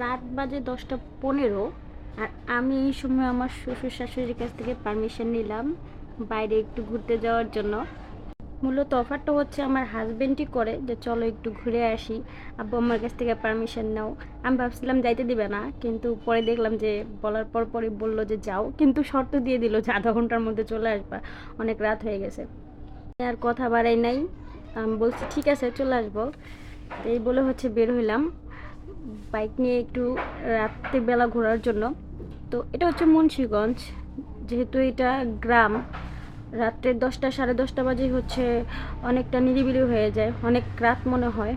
রাত বাজে দশটা পনেরো আর আমি এই সময় আমার শ্বশুর শাশুড়ির কাছ থেকে পারমিশন নিলাম বাইরে একটু ঘুরতে যাওয়ার জন্য। মূলত অফারটা হচ্ছে আমার হাজব্যান্ডই করে যে চলো একটু ঘুরে আসি। আব্বু আমার কাছ থেকে পারমিশন নাও। আমি ভাবছিলাম যাইতে দিবে না, কিন্তু পরে দেখলাম যে বলার পর পরই বলল যে যাও, কিন্তু শর্ত দিয়ে দিল যে আধা ঘণ্টার মধ্যে চলে আসবা। অনেক রাত হয়ে গেছে। আর কথা বাড়াই নাই। আমি বলছি, ঠিক আছে, চলে আসব। এই বলে হচ্ছে বের হইলাম। বাইক নিয়ে একটু রাত্রিবেলা ঘোরার জন্য। তো এটা হচ্ছে মুন্সীগঞ্জ। যেহেতু এটা গ্রাম, রাত্রে দশটা, সাড়ে দশটা বাজে হচ্ছে অনেকটা নিরিবিলি হয়ে যায়, অনেক রাত মনে হয়।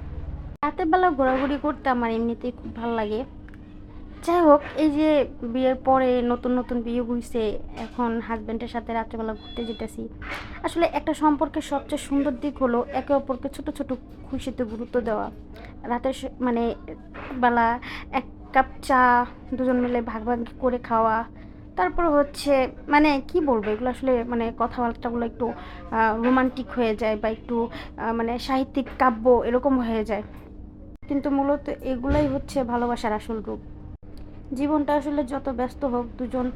রাতের বেলা ঘোরাঘুরি করতে আমার এমনিতেই খুব ভালো লাগে। যাই হোক, এই যে বিয়ের পরে নতুন নতুন বিয়ে হইছে, এখন হাজব্যান্ডের সাথে রাত্রেবেলা ঘুরতে যেতেছি। আসলে একটা সম্পর্কের সবচেয়ে সুন্দর দিক হলো একে অপরকে ছোট ছোট খুশিতে গুরুত্ব দেওয়া। রাতের মানে বেলা এক কাপ চা, দুজন মিলে ভাগ ভাগ করে খাওয়া। তারপর হচ্ছে মানে কি বলব, এগুলো আসলে মানে কথাবার্তাগুলো একটু রোমান্টিক হয়ে যায় বা একটু মানে সাহিত্যিক কাব্য এরকম হয়ে যায়। কিন্তু মূলত এগুলাই হচ্ছে ভালোবাসার আসল রূপ। জীবনটা আসলে যত ব্যস্ত হোক, দুজন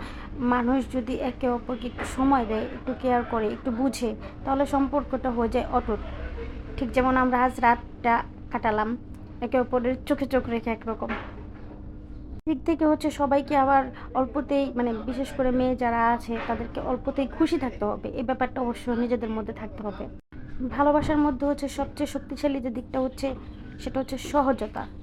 মানুষ যদি একে অপরকে একটু সময় দেয়, একটু কেয়ার করে, একটু বুঝে, তাহলে সম্পর্কটা হয়ে যায় অটুট। ঠিক যেমন আমরা আজ রাতটা কাটালাম, একে অপরের চোখে চোখ রেখে একরকম। দিক থেকে হচ্ছে সবাইকে আবার অল্পতেই মানে বিশেষ করে মেয়ে যারা আছে, তাদেরকে অল্পতেই খুশি থাকতে হবে। এই ব্যাপারটা অবশ্য নিজেদের মধ্যে থাকতে হবে। ভালোবাসার মধ্যে হচ্ছে সবচেয়ে শক্তিশালী যে দিকটা হচ্ছে, সেটা হচ্ছে সহজতা।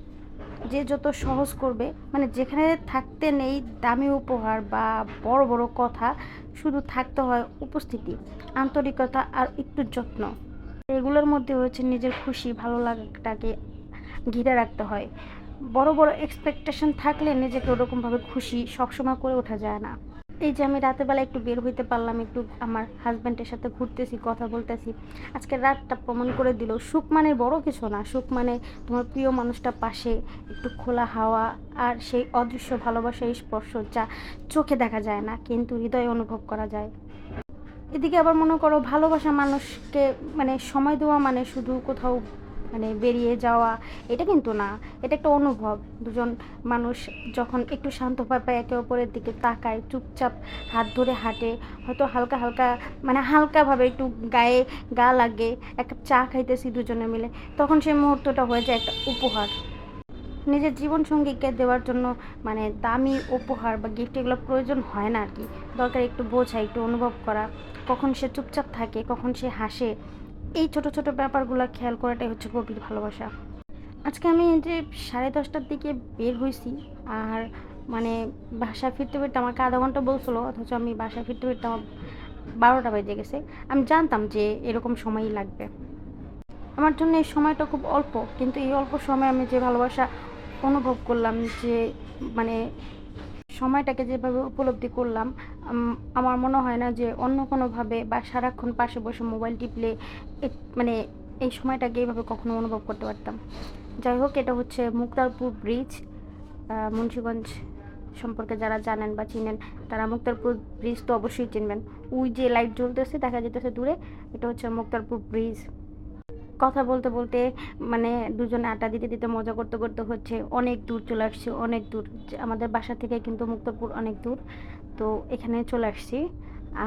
যে যত সহজ করবে মানে যেখানে থাকতে নেই দামি উপহার বা বড় বড় কথা, শুধু থাকতে হয় উপস্থিতি, আন্তরিকতা আর একটু যত্ন। এগুলোর মধ্যে হচ্ছে নিজের খুশি, ভালো লাগাটাকে ঘিরে রাখতে হয়। বড় বড় এক্সপেকটেশন থাকলে নিজেকে ওরকমভাবে খুশি সবসময় করে ওঠা যায় না। এই যে আমি রাতের বেলা একটু বের হইতে পারলাম, একটু আমার হাজব্যান্ডের সাথে ঘুরতেছি, কথা বলতেছি। আজকে রাতটা প্রমাণ করে দিল, সুখ মানে বড় কিছু না। সুখ মানে তোমার প্রিয় মানুষটা পাশে, একটু খোলা হাওয়া আর সেই অদৃশ্য ভালোবাসা এই স্পর্শ যা চোখে দেখা যায় না, কিন্তু হৃদয়ে অনুভব করা যায়। এদিকে আবার মনে করো, ভালোবাসা মানুষকে মানে সময় দেওয়া মানে শুধু কোথাও মানে বেরিয়ে যাওয়া, এটা কিন্তু না। এটা একটা অনুভব। দুজন মানুষ যখন একটু শান্ত পায় একে অপরের দিকে তাকায়, চুপচাপ হাত ধরে হাঁটে, হয়তো হালকা হালকা মানে হালকাভাবে একটু গায়ে গা লাগে, এক চা খাইতেছি দুজনে মিলে, তখন সেই মুহূর্তটা হয়ে যায় একটা উপহার। নিজের জীবন সঙ্গীকে দেওয়ার জন্য মানে দামি উপহার বা গিফট এগুলো প্রয়োজন হয় না আর কি। দরকার একটু বোঝা, একটু অনুভব করা। কখন সে চুপচাপ থাকে, কখন সে হাসে এই ছোট ছোট ব্যাপারগুলো খেয়াল করাটাই হচ্ছে গভীর ভালোবাসা। আজকে আমি যে সাড়ে দশটার দিকে বের হয়েছি, আর মানে বাসা ফিরতে ফিরতে আমাকে আধা ঘণ্টা বলছিলো, অথচ আমি বাসা ফিরতে ফিরতে আমার বারোটা বেজে গেছে। আমি জানতাম যে এরকম সময়ই লাগবে। আমার জন্য এই সময়টা খুব অল্প, কিন্তু এই অল্প সময় আমি যে ভালোবাসা অনুভব করলাম যে মানে সময়টাকে যেভাবে উপলব্ধি করলাম আমার মনে হয় না যে অন্য কোনোভাবে বা সারাক্ষণ পাশে বসে মোবাইল টিপলে মানে এই সময়টাকে এইভাবে কখনো অনুভব করতে পারতাম। যাই হোক, এটা হচ্ছে মুক্তারপুর ব্রিজ মুন্সীগঞ্জ সম্পর্কে যারা জানেন বা চিনেন, তারা মুক্তারপুর ব্রিজ তো অবশ্যই চিনবেন। ওই যে লাইট জ্বলতেছে, দেখা যেতেছে দূরে, এটা হচ্ছে মুক্তারপুর ব্রিজ। কথা বলতে বলতে মানে দুজনে আড্ডা দিতে দিতে মজা করতে করতে হচ্ছে অনেক দূর চলে আসছি, অনেক দূর। আমাদের বাসা থেকে কিন্তু মুক্তপুর অনেক দূর। তো এখানে চলে আসছি।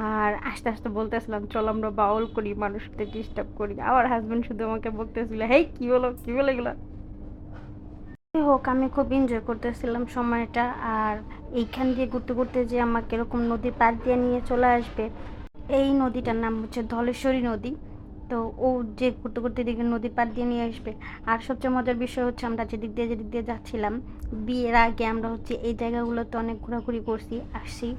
আর আস্তে আস্তে বলতেছিলাম, চল আমরা বাউল করি, মানুষদের ডিস্টার্ব করি। আমার হাজবেন্ড শুধু আমাকে বলতেছিল হেই, কি বলো, কি বলে এগুলো? হোক, আমি খুব এনজয় করতেছিলাম সময়টা। আর এইখান দিয়ে ঘুরতে ঘুরতে যে আমাকে এরকম নদীর পাড় দিয়ে নিয়ে চলে আসবে, এই নদীটার নাম হচ্ছে ধলেশ্বরী নদী। তো ও যে ঘুরতে ঘুরতে দিকে নদীর পাড় দিয়ে নিয়ে আসবে। আর সবচেয়ে মজার বিষয় হচ্ছে আমরা যেদিক দিয়ে যেদিক দিয়ে যাচ্ছিলাম, বিয়ের আগে আমরা হচ্ছে এই জায়গাগুলোতে অনেক ঘোরাঘুরি করছি, আসছি।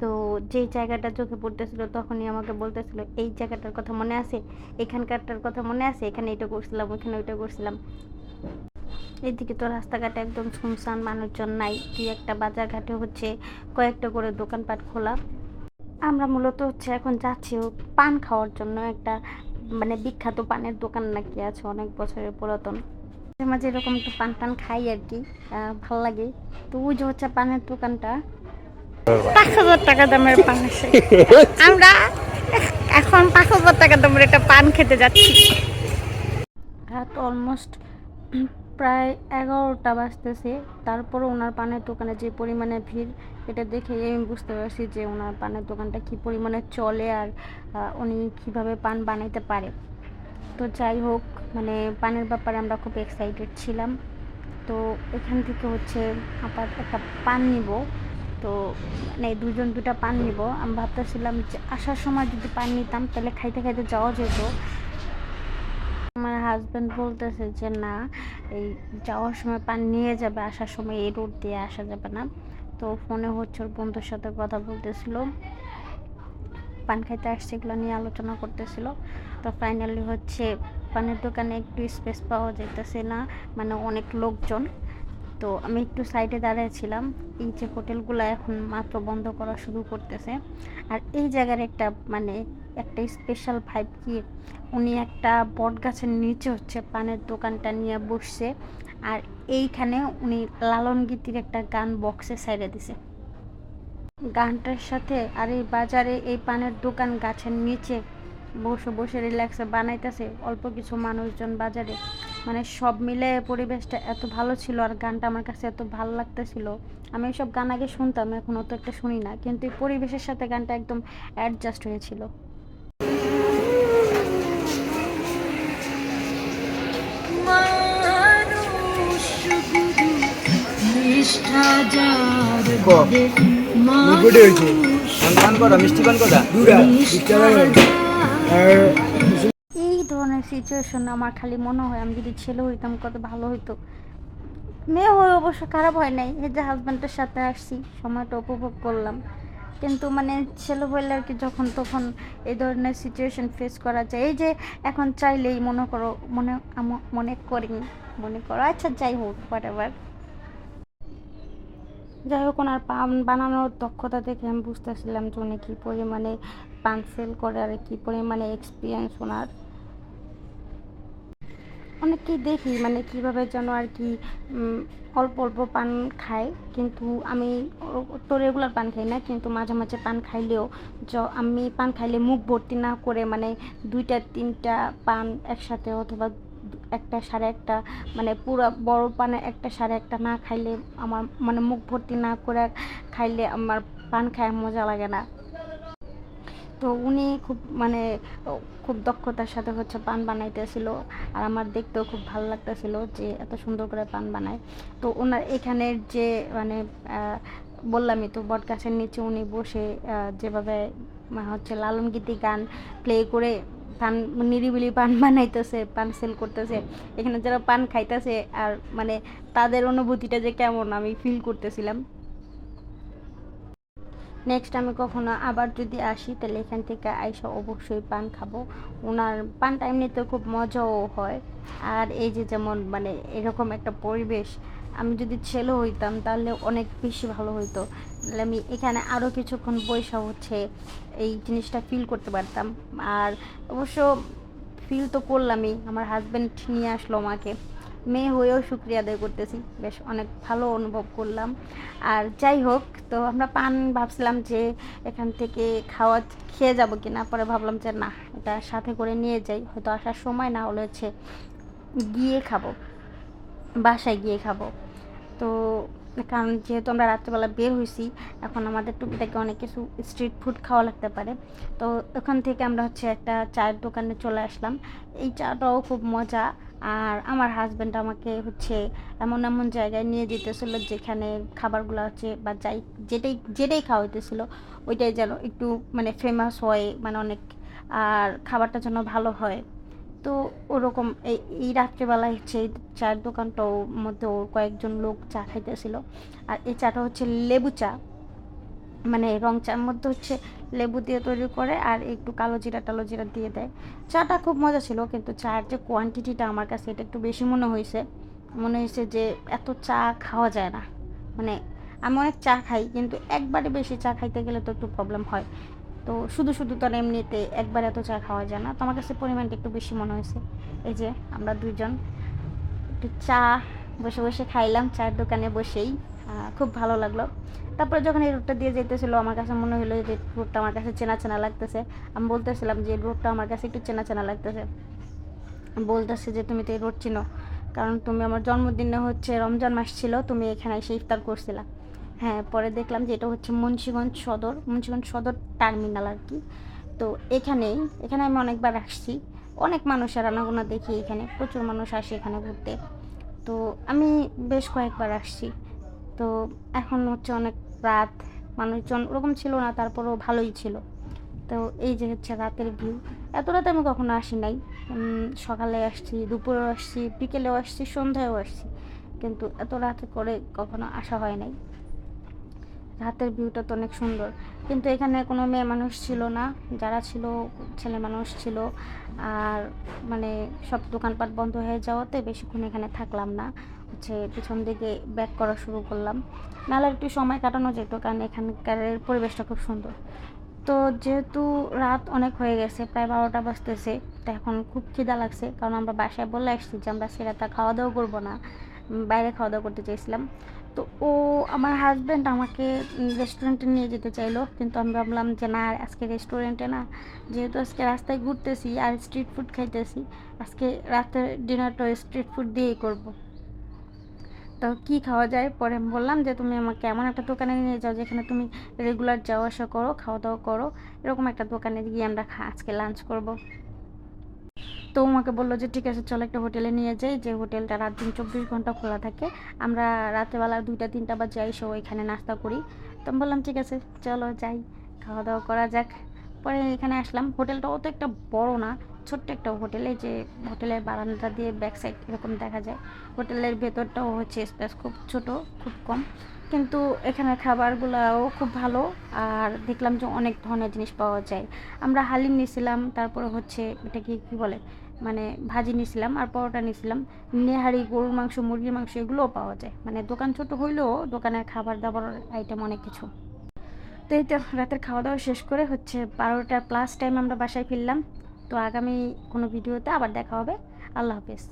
তো যেই জায়গাটা চোখে পড়তেছিল তখনই আমাকে বলতেছিল, এই জায়গাটার কথা মনে আছে? এখানকারটার কথা মনে আছে? এখানে এটা করছিলাম ওইখানে ওইটা করছিলাম। এদিকে তো রাস্তাঘাটে একদম শুনশান, মানুষজন নাই। দুই একটা বাজার ঘাটে হচ্ছে কয়েকটা করে দোকানপাট খোলা। আমরা মূলত হচ্ছে এখন যাচ্ছি পান খাওয়ার জন্য একটা মানে বিখ্যাত পানের দোকান নাকি আছে অনেক বছরের পুরাতন। মাঝে মাঝে এরকম একটু পান টান খাই আর কি ভালো লাগে। তো ওই যে হচ্ছে পানের দোকানটা। পাঁচ হাজার টাকা দামের পান আছে। আমরা এখন পাঁচ হাজার টাকা দামের একটা পান খেতে যাচ্ছি। আর অলমোস্ট প্রায় এগারোটা বাজতেছে। তারপরও ওনার পানের দোকানে যে পরিমাণে ভিড়, এটা দেখে আমি বুঝতে পারছি যে ওনার পানের দোকানটা কী পরিমাণে চলে আর উনি কীভাবে পান বানাইতে পারে। তো যাই হোক মানে পানের ব্যাপারে আমরা খুব এক্সাইটেড ছিলাম। তো এখান থেকে হচ্ছে আপাত একটা পান নিব। তো মানে দুজন দুটা পান নিব। আমি ভাবতেছিলাম যে আসার সময় যদি পান নিতাম, তাহলে খাইতে খাইতে যাওয়া যেত। আমার হাজব্যান্ড বলতেছে যে, না, এই যাওয়ার সময় পানি নিয়ে যাবে, আসার সময় এই রোড দিয়ে আসা যাবে না। তো ফোনে হচ্ছে ওর বন্ধুর সাথে কথা বলতেছিল। পান খাইতে আসছে, এগুলো নিয়ে আলোচনা করতেছিল। তো ফাইনালি হচ্ছে পানের দোকানে একটু স্পেস পাওয়া যাইতেছে না মানে অনেক লোকজন। তো আমি একটু সাইডে দাঁড়িয়েছিলাম। এই যে হোটেলগুলো এখন মাত্র বন্ধ করা শুরু করতেছে। আর এই জায়গার একটা মানে একটা স্পেশাল ভাইব কি, উনি একটা বট গাছের নিচে হচ্ছে পানের দোকানটা নিয়ে বসছে। আর এইখানে উনি লালন গীতির একটা গান বক্সে সাইডে দিছে। গানটার সাথে আর এই বাজারে এই পানের দোকান গাছের নিচে বসে বসে রিল্যাক্সে বানাইতেছে। অল্প কিছু মানুষজন বাজারে। মানে সব মিলে পরিবেশটা এত ভালো ছিল আর গানটা আমার কাছে এত ভালো লাগতেছিল। আমি সব গান আগে শুনতাম এখন অত একটা শুনি না। কিন্তু এই পরিবেশের সাথে গানটা একদম অ্যাডজাস্ট হয়েছিল। মিষ্টি পান করা ধরনের সিচুয়েশন আমার খালি মনে হয় আমি যদি ছেলে হইতাম কত ভালো হইতো। মেয়ে হয়ে অবশ্য খারাপ হয় নাই, এই যে হাজব্যান্ডের সাথে আসছি, সময়টা উপভোগ করলাম। কিন্তু মানে ছেলে হইলে আর কি যখন তখন এই ধরনের সিচুয়েশন ফেস করা যায়। এই যে এখন চাইলেই মনে করো, মনে মনে করি মনে করো আচ্ছা যাই হোক হোয়াট এভার যাই হোক, ওনার পান বানানোর দক্ষতা দেখে আমি বুঝতেছিলাম যে উনি কী পরিমাণে পান সেল করে আর কী পরিমাণে এক্সপিরিয়েন্স ওনার। অনেককেই দেখি মানে কীভাবে যেন আর কি অল্প অল্প পান খায়। কিন্তু আমি তো রেগুলার পান খাই না, কিন্তু মাঝে মাঝে পান খাইলেও য, আমি পান খাইলে মুখ ভর্তি না করে মানে দুইটা, তিনটা পান একসাথে অথবা একটা সাড়ে একটা মানে পুরো বড় পানে একটা সাড়ে একটা না খাইলে আমার মানে মুখ ভর্তি না করে খাইলে আমার পান খায় মজা লাগে না। তো উনি খুব মানে খুব দক্ষতার সাথে হচ্ছে পান বানাইতেছিল। আর আমার দেখতেও খুব ভালো লাগতেছিল যে এত সুন্দর করে পান বানায়। তো ওনার এখানের যে মানে বললামই তো বট গাছের নিচে উনি বসে যেভাবে হচ্ছে লালন গীতি গান প্লে করে পান, নিরিবিলি পান বানাইতেছে, পান সেল করতেছে। এখানে যারা পান খাইতেছে, আর মানে তাদের অনুভূতিটা যে কেমন আমি ফিল করতেছিলাম। নেক্সট আমি কখনো আবার যদি আসি, তাহলে এখান থেকে আইসা অবশ্যই পান খাব। ওনার পানটা এমনিতে খুব মজাও হয়। আর এই যে যেমন মানে এরকম একটা পরিবেশ, আমি যদি ছেলে হইতাম, তাহলে অনেক বেশি ভালো হইতো। তাহলে আমি এখানে আরও কিছুক্ষণ বৈশা হচ্ছে এই জিনিসটা ফিল করতে পারতাম। আর অবশ্য ফিল তো করলামই, আমার হাজব্যান্ড নিয়ে আসলো আমাকে। মেয়ে হয়েও শুক্রিয়া আদায় করতেছি। বেশ অনেক ভালো অনুভব করলাম। আর যাই হোক, তো আমরা পান ভাবছিলাম যে এখান থেকে খাওয়া খেয়ে যাব কিনা, পরে ভাবলাম যে না, এটা সাথে করে নিয়ে যাই। হয়তো আসার সময় না হলে হচ্ছে গিয়ে খাব, বাসায় গিয়ে খাব। তো কারণ যেহেতু আমরা রাত্রেবেলা বের হয়েছি এখন আমাদের টুকিটাকি অনেক কিছু স্ট্রিট ফুড খাওয়া লাগতে পারে। তো ওখান থেকে আমরা হচ্ছে একটা চায়ের দোকানে চলে আসলাম। এই চাটাও খুব মজা। আর আমার হাজব্যান্ড আমাকে হচ্ছে এমন এমন জায়গায় নিয়ে যেতেছিলো যেখানে খাবারগুলো হচ্ছে বা যাই, যেটাই যেটাই খাওয়া হইতেছিল ওইটাই যেন একটু মানে ফেমাস হয় মানে অনেক, আর খাবারটা যেন ভালো হয়। তো ওরকম এই এই রাত্রেবেলায় হচ্ছে এই চায়ের দোকানটাও মধ্যে ওর কয়েকজন লোক চা খাইতেছিল। আর এই চাটা হচ্ছে লেবু চা মানে রং চার মধ্যে হচ্ছে লেবু দিয়ে তৈরি করে আর একটু কালো জিরা টালো জিরা দিয়ে দেয়। চাটা খুব মজা ছিল, কিন্তু চায়ের যে কোয়ান্টিটিটা আমার কাছে এটা একটু বেশি মনে হয়েছে। মনে হয়েছে যে এত চা খাওয়া যায় না। মানে আমি অনেক চা খাই, কিন্তু একবারে বেশি চা খাইতে গেলে তো একটু প্রবলেম হয়। তো শুধু শুধু তো এমনিতে একবার এত চা খাওয়া যায় না। তো আমার কাছে পরিমাণটা একটু বেশি মনে হয়েছে। এই যে আমরা দুইজন একটু চা বসে বসে খাইলাম, চায়ের দোকানে বসেই খুব ভালো লাগল। তারপরে যখন এই রোডটা দিয়ে যেতেছিল আমার কাছে মনে হলো যে রুটটা আমার কাছে চেনা চেনা লাগতেছে। আমি বলতেছিলাম যে রুটটা আমার কাছে একটু চেনা চেনা লাগতেছে। বলতেছে যে, তুমি তো এই রোড চিনো, কারণ তুমি আমার জন্মদিনে হচ্ছে রমজান মাস ছিল, তুমি এখানে এসে ইফতার করছিলা। হ্যাঁ পরে দেখলাম যে এটা হচ্ছে মুন্সিগঞ্জ সদর মুন্সিগঞ্জ সদর টার্মিনাল আর কি। তো এখানেই, এখানে আমি অনেকবার আসছি। অনেক মানুষের আনাগোনা দেখি এখানে, প্রচুর মানুষ আসে এখানে ঘুরতে। তো আমি বেশ কয়েকবার আসছি। তো এখন হচ্ছে অনেক রাত, মানুষজন ওরকম ছিল না, তারপরেও ভালোই ছিল। তো এই যে হচ্ছে রাতের ভিউ। এত রাতে আমি কখনো আসি নাই। সকালে আসছি, দুপুরেও আসছি, বিকেলেও আসছি, সন্ধ্যায়ও আসছি। কিন্তু এত রাতে করে কখনো আসা হয় নাই। রাতের ভিউটা তো অনেক সুন্দর। কিন্তু এখানে কোনো মেয়ে মানুষ ছিল না, যারা ছিল ছেলে মানুষ ছিল। আর মানে সব দোকানপাট বন্ধ হয়ে যাওয়াতে বেশিক্ষণ এখানে থাকলাম না। হচ্ছে পিছন দিকে ব্যাক করা শুরু করলাম। নাহলে একটু সময় কাটানো যেত, কারণ এখানকার পরিবেশটা খুব সুন্দর। তো যেহেতু রাত অনেক হয়ে গেছে, প্রায় বারোটা বাজতেছে, তো এখন খুব খিদা লাগছে। কারণ আমরা বাসায় বলে আসছি যে আমরা সেরাটা খাওয়া দাওয়া করব না। বাইরে খাওয়া দাওয়া করতে চাইছিলাম। তো ও আমার হাজব্যান্ড আমাকে রেস্টুরেন্টে নিয়ে যেতে চাইলো। কিন্তু আমি ভাবলাম যে, না, আজকে রেস্টুরেন্টে না। যেহেতু আজকে রাস্তায় ঘুরতেছি আর স্ট্রিট ফুড খাইতেছি, আজকে রাতের ডিনারটা স্ট্রিট ফুড দিয়েই করব। তো কি খাওয়া যায়? পরে বললাম যে, তুমি আমাকে এমন একটা দোকানে নিয়ে যাও যেখানে তুমি রেগুলার যাওয়া আসা করো, খাওয়া দাওয়া করো। এরকম একটা দোকানে গিয়ে আমরা আজকে লাঞ্চ করব। তো আমাকে বলল যে, ঠিক আছে, চলো একটা হোটেলে নিয়ে যাই। যে হোটেলটা রাত দিন চব্বিশ ঘণ্টা খোলা থাকে। আমরা রাতেবেলা দুইটা, তিনটা বা যাই সব এখানে নাস্তা করি। তো আমি বললাম, ঠিক আছে, চলো যাই খাওয়া দাওয়া করা যাক। পরে এখানে আসলাম। হোটেলটা অত একটা বড় না ছোট্ট একটা হোটেলে যে হোটেলের বারান্দা দিয়ে ব্যাক সাইড এরকম দেখা যায়। হোটেলের ভেতরটাও হচ্ছে স্পেস খুব ছোট, খুব কম। কিন্তু এখানে খাবারগুলোও খুব ভালো আর দেখলাম যে অনেক ধরনের জিনিস পাওয়া যায়। আমরা হালিম নিয়েছিলাম তারপরে হচ্ছে এটা কি কী বলে? মানে ভাজি নিয়েছিলাম আর পরোটা নিয়েছিলাম নেহারি গরুর মাংস, মুরগির মাংস এগুলোও পাওয়া যায়। মানে দোকান ছোট হইলেও দোকানের খাবার দাবার আইটেম অনেক কিছু। তো এই তো রাতের খাওয়া দাওয়া শেষ করে হচ্ছে বারোটা প্লাস টাইম আমরা বাসায় ফিরলাম। তো আগামী কোনো ভিডিওতে আবার দেখা হবে। আল্লাহ হাফেজ।